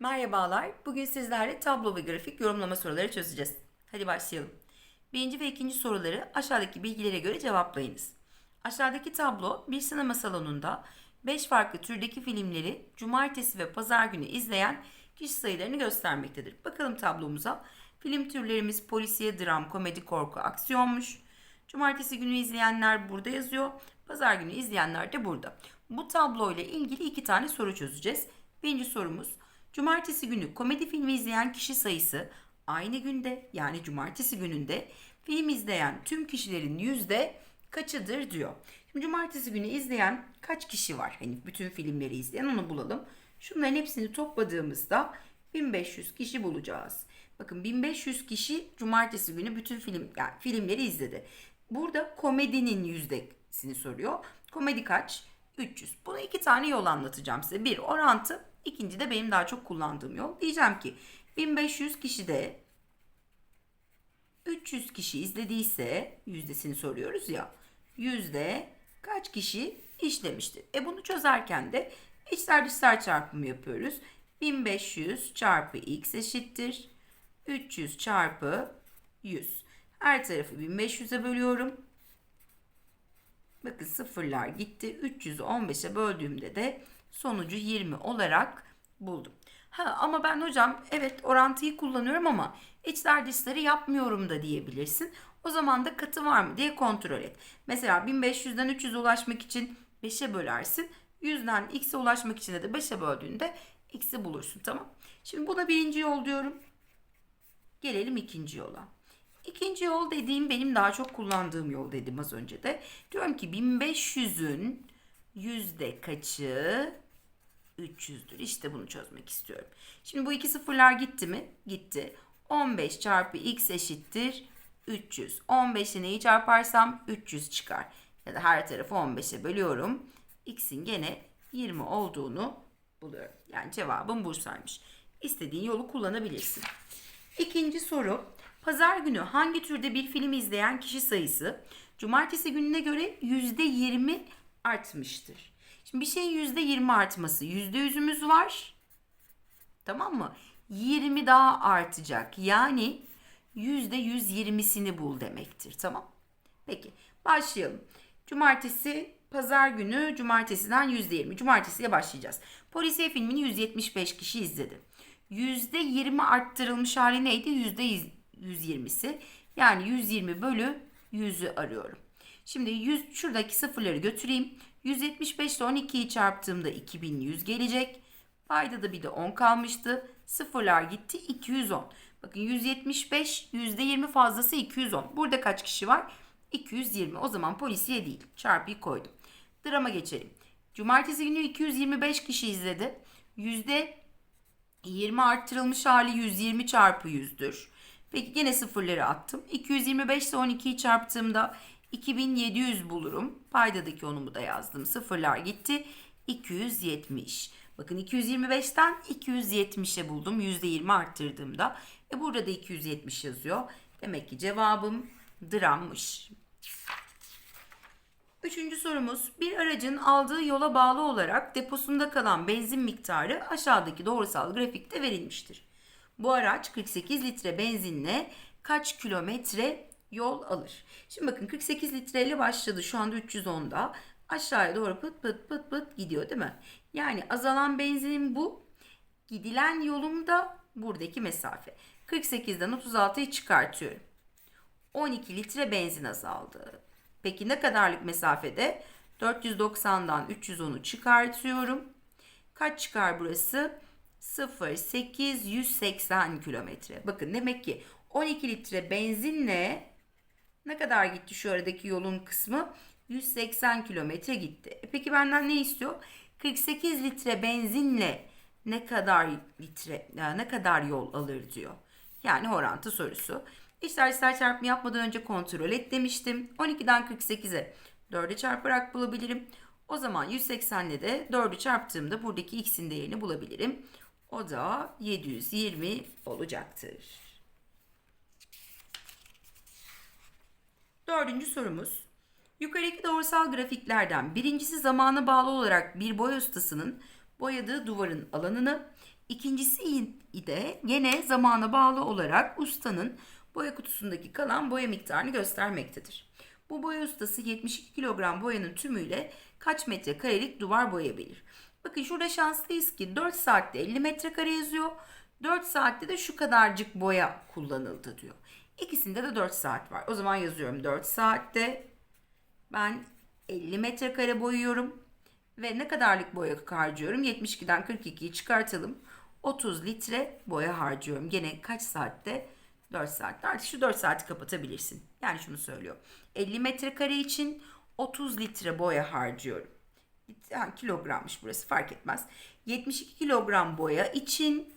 Merhabalar. Bugün sizlerle tablo ve grafik yorumlama soruları çözeceğiz. Hadi başlayalım. Birinci ve ikinci soruları aşağıdaki bilgilere göre cevaplayınız. Aşağıdaki tablo bir sinema salonunda 5 farklı türdeki filmleri cumartesi ve pazar günü izleyen kişi sayılarını göstermektedir. Bakalım tablomuza. Film türlerimiz polisiye, dram, komedi, korku, aksiyonmuş. Cumartesi günü izleyenler burada yazıyor. Pazar günü izleyenler de burada. Bu tablo ile ilgili iki tane soru çözeceğiz. Birinci sorumuz. Cumartesi günü komedi filmi izleyen kişi sayısı aynı günde yani cumartesi gününde film izleyen tüm kişilerin yüzde kaçıdır diyor. Şimdi cumartesi günü izleyen kaç kişi var? Hani bütün filmleri izleyen onu bulalım. Şunların hepsini topladığımızda 1500 kişi bulacağız. Bakın 1500 kişi cumartesi günü bütün film yani filmleri izledi. Burada komedinin yüzdesini soruyor. Komedi kaç? 300. Buna iki tane yol anlatacağım size. Bir orantı, ikinci de benim daha çok kullandığım yol. Diyeceğim ki 1500 kişi de 300 kişi izlediyse yüzdesini soruyoruz ya. Yüzde kaç kişi işlemiştir? E bunu çözerken de içler dışlar çarpımı yapıyoruz. 1500 çarpı x eşittir. 300 çarpı 100. Her tarafı 1500'e bölüyorum. Bakın sıfırlar gitti. 300'ü 15'e böldüğümde de sonucu 20 olarak buldum. Ha ama ben hocam evet orantıyı kullanıyorum ama içler dışları yapmıyorum da diyebilirsin. O zaman da katı var mı diye kontrol et. Mesela 1500'den 300'e ulaşmak için 5'e bölersin. 100'den x'e ulaşmak için de 5'e böldüğünde x'i bulursun tamam. Şimdi buna birinci yol diyorum. Gelelim ikinci yola. İkinci yol dediğim benim daha çok kullandığım yol dedim az önce de. Diyorum ki 1500'ün yüzde kaçı 300'dür. İşte bunu çözmek istiyorum. Şimdi bu iki sıfırlar gitti mi? Gitti. 15 çarpı x eşittir 300. 15'e neyi çarparsam 300 çıkar. Ya da her tarafı 15'e bölüyorum. x'in gene 20 olduğunu buluyorum. Yani cevabım Bursa'ymış. İstediğin yolu kullanabilirsin. İkinci soru. Pazar günü hangi türde bir film izleyen kişi sayısı cumartesi gününe göre %20 artmıştır? Şimdi bir şeyin %20 artması %100'ümüz var. Tamam mı? 20 daha artacak. Yani %120'sini bul demektir. Tamam. Peki başlayalım. Cumartesi, pazar günü cumartesiden %20. Cumartesiye başlayacağız. Polisiye filmini 175 kişi izledi. %20 arttırılmış hali neydi? %120'si. Yani 120 bölü 100'ü arıyorum. Şimdi 100, şuradaki sıfırları götüreyim. 175 ile 12'yi çarptığımda 2100 gelecek. Payda da bir de 10 kalmıştı. Sıfırlar gitti 210. Bakın 175 %20 fazlası 210. Burada kaç kişi var? 220. O zaman polisiye değil. Çarpıyı koydum. Drama geçelim. Cumartesi günü 225 kişi izledi. Yüzde 20 arttırılmış hali 120 çarpı 100'dür. Peki yine sıfırları attım. 225 ile 12'yi çarptığımda 2700 bulurum. Paydadaki onumu da yazdım. Sıfırlar gitti. 270. Bakın 225'ten 270'e buldum. %20 arttırdığımda. E burada da 270 yazıyor. Demek ki cevabım drammış. Üçüncü sorumuz. Bir aracın aldığı yola bağlı olarak deposunda kalan benzin miktarı aşağıdaki doğrusal grafikte verilmiştir. Bu araç 48 litre benzinle kaç kilometre yol alır? Şimdi bakın 48 litreyle başladı. Şu anda 310'da. Aşağıya doğru pıt pıt pıt pıt gidiyor değil mi? Yani azalan benzinin bu. Gidilen yolum da buradaki mesafe. 48'den 36'yı çıkartıyorum. 12 litre benzin azaldı. Peki ne kadarlık mesafede? 490'dan 310'u çıkartıyorum. Kaç çıkar burası? 0, 8, 180 kilometre. Bakın demek ki 12 litre benzinle ne kadar gitti şu aradaki yolun kısmı? 180 kilometre gitti. E peki benden ne istiyor? 48 litre benzinle ne kadar litre, ne kadar yol alır diyor. Yani orantı sorusu. İşler ister çarpımı yapmadan önce kontrol et demiştim. 12'den 48'e 4'ü çarparak bulabilirim. O zaman 180 ile de 4'ü çarptığımda buradaki x'in değerini bulabilirim. O da 720 olacaktır. Dördüncü sorumuz. Yukarıdaki doğrusal grafiklerden birincisi zamana bağlı olarak bir boy ustasının boyadığı duvarın alanını. İkincisi de yine zamana bağlı olarak ustanın boya kutusundaki kalan boya miktarını göstermektedir. Bu boya ustası 72 kilogram boyanın tümüyle kaç metrekarelik duvar boyayabilir? Bakın şurada şanslıyız ki 4 saatte 50 metrekare yazıyor. 4 saatte de şu kadarcık boya kullanıldı diyor. İkisinde de 4 saat var. O zaman yazıyorum 4 saatte ben 50 metrekare boyuyorum. Ve ne kadarlık boya harcıyorum? 72'den 42'yi çıkartalım. 30 litre boya harcıyorum. Gene kaç saatte? 4 saatte. Artık şu 4 saati kapatabilirsin. Yani şunu söylüyor. 50 metrekare için 30 litre boya harcıyorum. Yani kilogrammış burası fark etmez. 72 kilogram boya için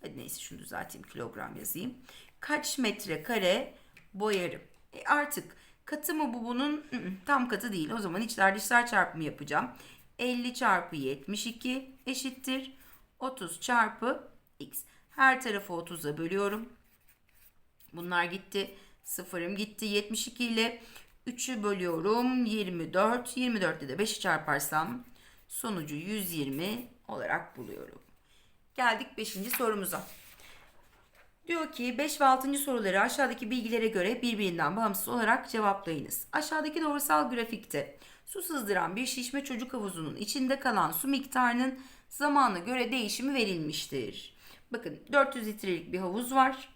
hadi neyse şunu düzelteyim kilogram yazayım. Kaç metrekare boyarım? E artık katı mı bu bunun? Tam katı değil. O zaman içler dışlar çarpımı yapacağım. 50 çarpı 72 eşittir. 30 çarpı x. Her tarafı 30'a bölüyorum. Bunlar gitti. Sıfırım gitti. 72 ile 3'ü bölüyorum. 24. 24 ile de 5'i çarparsam sonucu 120 olarak buluyorum. Geldik 5. sorumuza. Diyor ki 5 ve 6. soruları aşağıdaki bilgilere göre birbirinden bağımsız olarak cevaplayınız. Aşağıdaki doğrusal grafikte su sızdıran bir şişme çocuk havuzunun içinde kalan su miktarının zamana göre değişimi verilmiştir. Bakın 400 litrelik bir havuz var.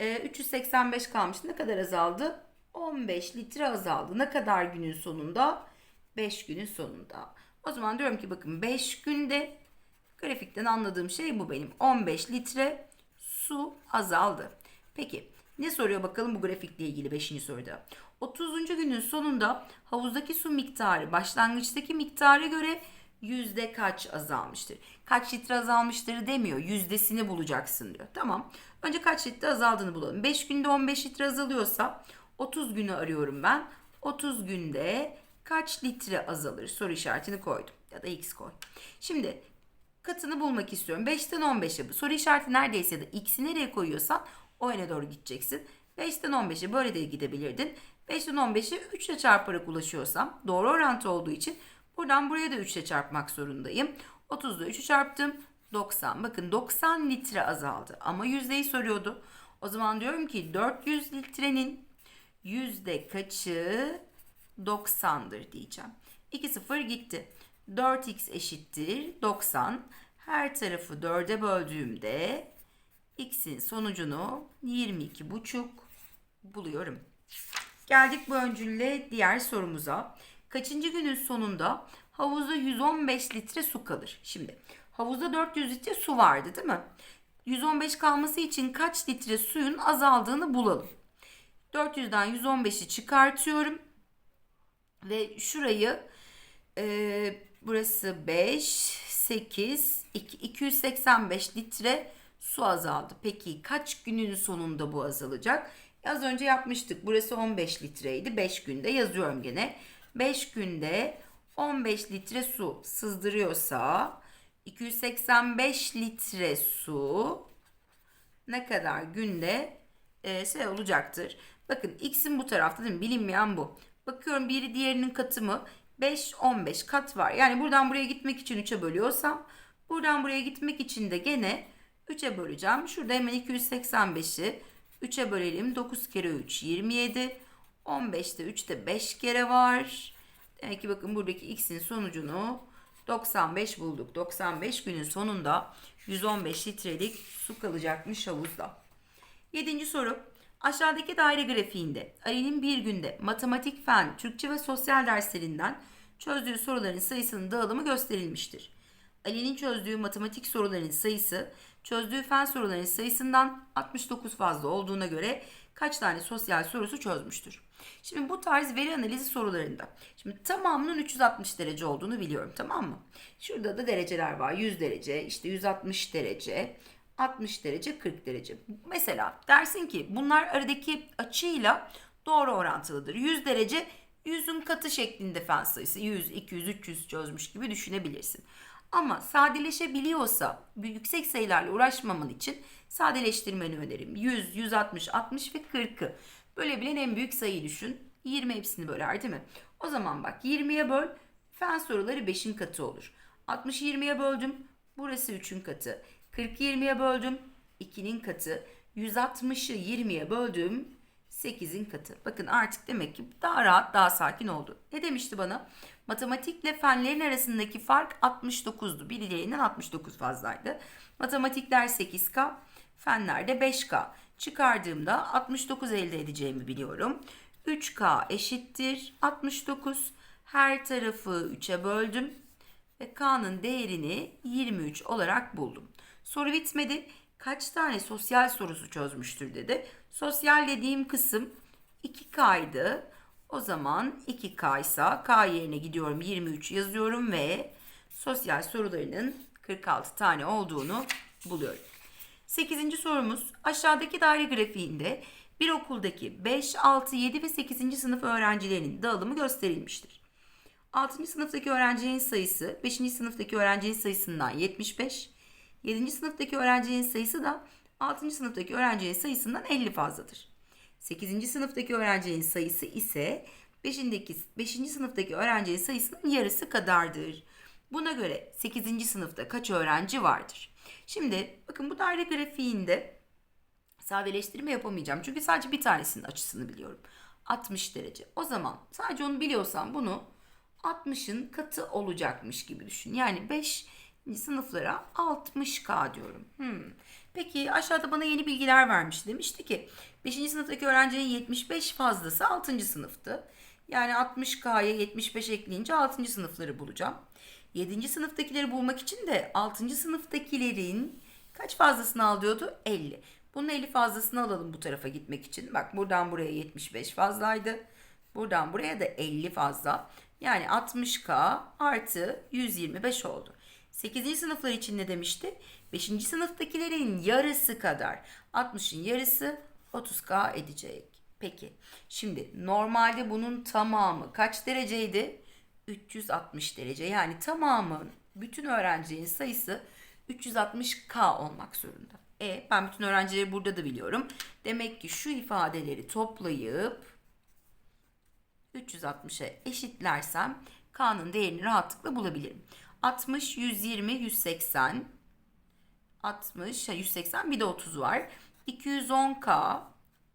Ee, 385 kalmış. Ne kadar azaldı? 15 litre azaldı. Ne kadar günün sonunda? 5 günün sonunda. O zaman diyorum ki bakın 5 günde grafikten anladığım şey bu benim. 15 litre su azaldı. Peki ne soruyor bakalım bu grafikle ilgili 5. soruda. 30. günün sonunda havuzdaki su miktarı başlangıçtaki miktara göre yüzde kaç azalmıştır? Kaç litre azalmıştır demiyor. Yüzdesini bulacaksın diyor. Tamam. Önce kaç litre azaldığını bulalım. 5 günde 15 litre azalıyorsa 30 günü arıyorum ben. 30 günde kaç litre azalır? Soru işaretini koydum. Ya da x koy. Şimdi katını bulmak istiyorum. 5'ten 15'e soru işareti neredeyse de x'i nereye koyuyorsan o yöne doğru gideceksin. 5'ten 15'e böyle de gidebilirdin. 5'ten 15'e 3 ile çarparak ulaşıyorsam doğru orantı olduğu için buradan buraya da 3 ile çarpmak zorundayım. 30'da 3'ü çarptım. 90. Bakın 90 litre azaldı. Ama yüzdeyi soruyordu. O zaman diyorum ki 400 litrenin yüzde kaçı 90'dır diyeceğim. 2 0 gitti. 4x eşittir 90. Her tarafı 4'e böldüğümde x'in sonucunu 22,5 buluyorum. Geldik bu öncülle diğer sorumuza. Kaçıncı günün sonunda havuzda 115 litre su kalır? Şimdi havuzda 400 litre su vardı değil mi? 115 kalması için kaç litre suyun azaldığını bulalım. 400'den 115'i çıkartıyorum. Ve şurayı e, burası 5, 8, 2, 285 litre su azaldı. Peki kaç günün sonunda bu azalacak? Az önce yapmıştık. Burası 15 litreydi. 5 günde yazıyorum gene. 5 günde 15 litre su sızdırıyorsa 285 litre su ne kadar günde e, şey olacaktır. Bakın x'in bu tarafta değil mi? Bilinmeyen bu. Bakıyorum biri diğerinin katı mı? 5, 15 kat var. Yani buradan buraya gitmek için 3'e bölüyorsam buradan buraya gitmek için de gene 3'e böleceğim. Şurada hemen 285'i 3'e bölelim. 9 kere 3 27. 15'te 3'te 5 kere var. Demek ki bakın buradaki x'in sonucunu 95 bulduk. 95 günün sonunda 115 litrelik su kalacakmış havuzda. Yedinci soru. Aşağıdaki daire grafiğinde Ali'nin bir günde matematik, fen, Türkçe ve sosyal derslerinden çözdüğü soruların sayısının dağılımı gösterilmiştir. Ali'nin çözdüğü matematik soruların sayısı çözdüğü fen soruların sayısından 69 fazla olduğuna göre kaç tane sosyal sorusu çözmüştür? Şimdi bu tarz veri analizi sorularında şimdi tamamının 360 derece olduğunu biliyorum tamam mı? Şurada da dereceler var. 100 derece, işte 160 derece, 60 derece, 40 derece. Mesela dersin ki bunlar aradaki açıyla doğru orantılıdır. 100 derece 100'ün katı şeklinde fen sayısı 100, 200, 300 çözmüş gibi düşünebilirsin. Ama sadeleşebiliyorsa yüksek sayılarla uğraşmaman için sadeleştirmeni öneririm. 100, 160, 60 ve 40'ı. Bölebilen en büyük sayıyı düşün. 20 hepsini böler değil mi? O zaman bak 20'ye böl fen soruları 5'in katı olur. 60'ı 20'ye böldüm. Burası 3'ün katı. 40'ı 20'ye böldüm. 2'nin katı. 160'ı 20'ye böldüm. 8'in katı. Bakın artık demek ki daha rahat, daha sakin oldu. Ne demişti bana? Matematikle fenlerin arasındaki fark 69'du. Birilerinden 69 fazlaydı. Matematikler 8K, fenlerde 5K. Çıkardığımda 69 elde edeceğimi biliyorum. 3K eşittir 69. Her tarafı 3'e böldüm ve K'nın değerini 23 olarak buldum. Soru bitmedi. Kaç tane sosyal sorusu çözmüştür dedi. Sosyal dediğim kısım 2K'ydı. O zaman 2K ise K yerine gidiyorum 23 yazıyorum ve sosyal sorularının 46 tane olduğunu buluyorum. 8. sorumuz aşağıdaki daire grafiğinde bir okuldaki 5, 6, 7 ve 8. sınıf öğrencilerinin dağılımı gösterilmiştir. 6. sınıftaki öğrencinin sayısı 5. sınıftaki öğrencinin sayısından 75. 7. sınıftaki öğrencinin sayısı da 6. sınıftaki öğrencinin sayısından 50 fazladır. 8. sınıftaki öğrencinin sayısı ise 5'indeki 5. sınıftaki öğrencinin sayısının yarısı kadardır. Buna göre 8. sınıfta kaç öğrenci vardır? Şimdi bakın bu daire grafiğinde sadeleştirme yapamayacağım. Çünkü sadece bir tanesinin açısını biliyorum. 60 derece. O zaman sadece onu biliyorsam bunu 60'ın katı olacakmış gibi düşün. Yani 5 sınıflara 60K diyorum. Hmm. Peki aşağıda bana yeni bilgiler vermiş. Demişti ki 5. sınıftaki öğrencinin 75 fazlası 6. sınıftı. Yani 60K'ya 75 ekleyince 6. sınıfları bulacağım. 7. sınıftakileri bulmak için de 6. sınıftakilerin kaç fazlasını al diyordu? 50. Bunun 50 fazlasını alalım bu tarafa gitmek için. Bak buradan buraya 75 fazlaydı. Buradan buraya da 50 fazla. Yani 60K artı 125 oldu. 8. sınıflar için ne demişti? 5. sınıftakilerin yarısı kadar. 60'ın yarısı 30K edecek. Peki. Şimdi normalde bunun tamamı kaç dereceydi? 360 derece. Yani tamamı bütün öğrencinin sayısı 360K olmak zorunda. E ben bütün öğrencileri burada da biliyorum. Demek ki şu ifadeleri toplayıp 360'a eşitlersem K'nın değerini rahatlıkla bulabilirim. 60, 120, 180, 60, 180 bir de 30 var. 210K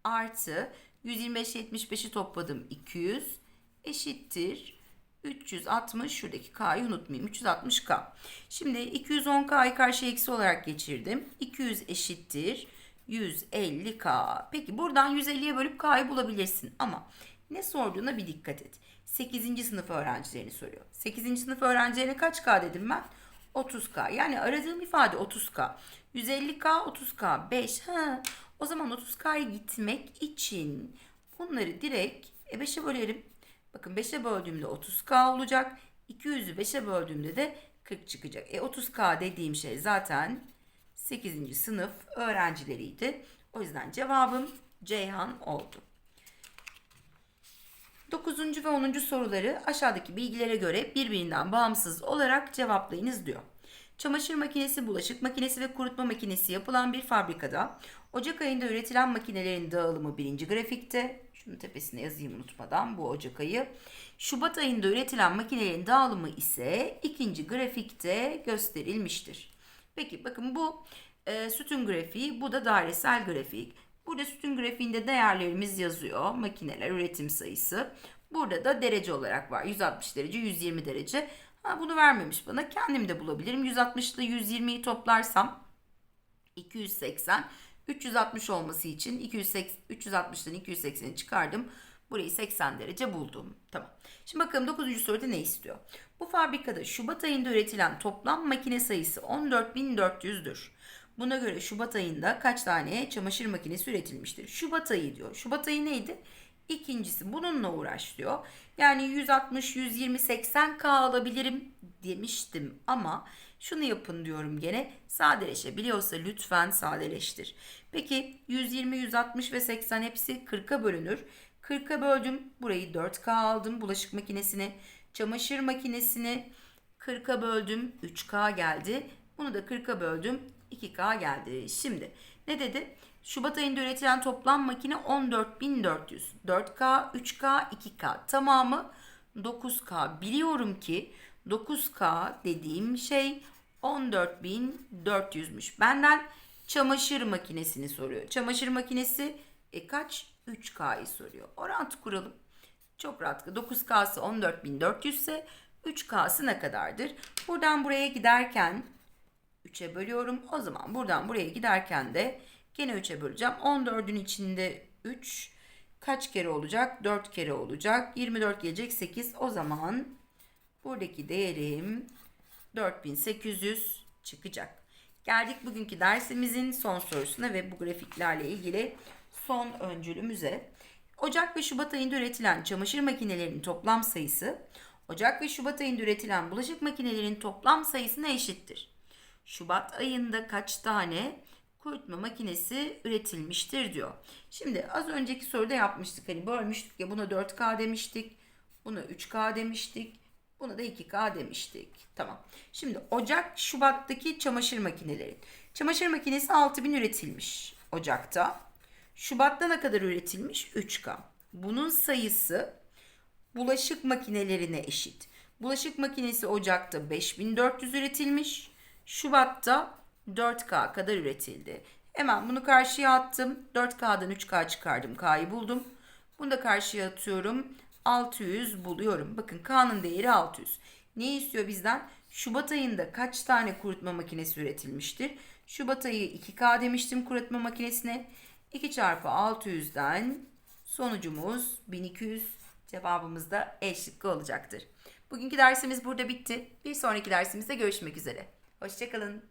artı 125, 75'i topladım 200 eşittir 360 şuradaki K'yı unutmayayım 360K. Şimdi 210K'yı karşı eksi olarak geçirdim. 200 eşittir 150K. Peki buradan 150'ye bölüp K'yı bulabilirsin ama ne sorduğuna bir dikkat et. 8. sınıf öğrencilerini soruyor. 8. sınıf öğrencilerine kaç K dedim ben? 30K. Yani aradığım ifade 30K. 150K, 30K, 5. Ha, o zaman 30K'ya gitmek için bunları direkt e 5'e bölerim. Bakın 5'e böldüğümde 30K olacak. 200'ü 5'e böldüğümde de 40 çıkacak. E 30K dediğim şey zaten 8. sınıf öğrencileriydi. O yüzden cevabım Ceyhan oldu. 9. ve 10. soruları aşağıdaki bilgilere göre birbirinden bağımsız olarak cevaplayınız diyor. Çamaşır makinesi, bulaşık makinesi ve kurutma makinesi yapılan bir fabrikada Ocak ayında üretilen makinelerin dağılımı birinci grafikte. Şunun tepesine yazayım unutmadan bu Ocak ayı. Şubat ayında üretilen makinelerin dağılımı ise ikinci grafikte gösterilmiştir. Peki bakın bu e, sütun grafiği, bu da dairesel grafik. Burada sütun grafiğinde değerlerimiz yazıyor. Makineler, üretim sayısı. Burada da derece olarak var. 160 derece, 120 derece. Ha, bunu vermemiş bana. Kendim de bulabilirim. 160 ile 120'yi toplarsam 280. 360 olması için 280, 360'dan 280'i çıkardım. Burayı 80 derece buldum. Tamam. Şimdi bakalım 9. soruda ne istiyor? Bu fabrikada Şubat ayında üretilen toplam makine sayısı 14.400'dür. Buna göre Şubat ayında kaç tane çamaşır makinesi üretilmiştir? Şubat ayı diyor. Şubat ayı neydi? İkincisi bununla uğraş diyor. Yani 160, 120, 80K alabilirim demiştim ama şunu yapın diyorum gene. Sadeleşebiliyorsa lütfen sadeleştir. Peki 120, 160 ve 80 hepsi 40'a bölünür. 40'a böldüm. Burayı 4K aldım. Bulaşık makinesini, çamaşır makinesini 40'a böldüm. 3K geldi. Bunu da 40'a böldüm. 2K geldi. Şimdi ne dedi? Şubat ayında üretilen toplam makine 14.400. 4K, 3K, 2K tamamı 9K. Biliyorum ki 9K dediğim şey 14.400'müş. Benden çamaşır makinesini soruyor. Çamaşır makinesi e, kaç? 3K'yı soruyor. Orantı kuralım. Çok rahat. 9K'sı 14.400 ise 3K'sı ne kadardır? Buradan buraya giderken 3'e bölüyorum. O zaman buradan buraya giderken de gene 3'e böleceğim. 14'ün içinde 3 kaç kere olacak? 4 kere olacak. 24 gelecek 8. O zaman buradaki değerim 4800 çıkacak. Geldik bugünkü dersimizin son sorusuna ve bu grafiklerle ilgili son öncülümüze. Ocak ve Şubat ayında üretilen çamaşır makinelerinin toplam sayısı Ocak ve Şubat ayında üretilen bulaşık makinelerinin toplam sayısına eşittir. Şubat ayında kaç tane kurutma makinesi üretilmiştir diyor. Şimdi az önceki soruda yapmıştık. Hani bölmüştük ya buna 4K demiştik. Buna 3K demiştik. Buna da 2K demiştik. Tamam. Şimdi Ocak, Şubat'taki çamaşır makineleri. Çamaşır makinesi 6000 üretilmiş Ocak'ta. Şubat'ta ne kadar üretilmiş? 3K. Bunun sayısı bulaşık makinelerine eşit. Bulaşık makinesi Ocak'ta 5400 üretilmiş. Şubat'ta 4K kadar üretildi. Hemen bunu karşıya attım. 4K'dan 3K çıkardım. K'yı buldum. Bunu da karşıya atıyorum. 600 buluyorum. Bakın K'nın değeri 600. Ne istiyor bizden? Şubat ayında kaç tane kurutma makinesi üretilmiştir? Şubat ayı 2K demiştim kurutma makinesine. 2 çarpı 600'den sonucumuz 1200 cevabımız da E şıkkı olacaktır. Bugünkü dersimiz burada bitti. Bir sonraki dersimizde görüşmek üzere. Hoşçakalın.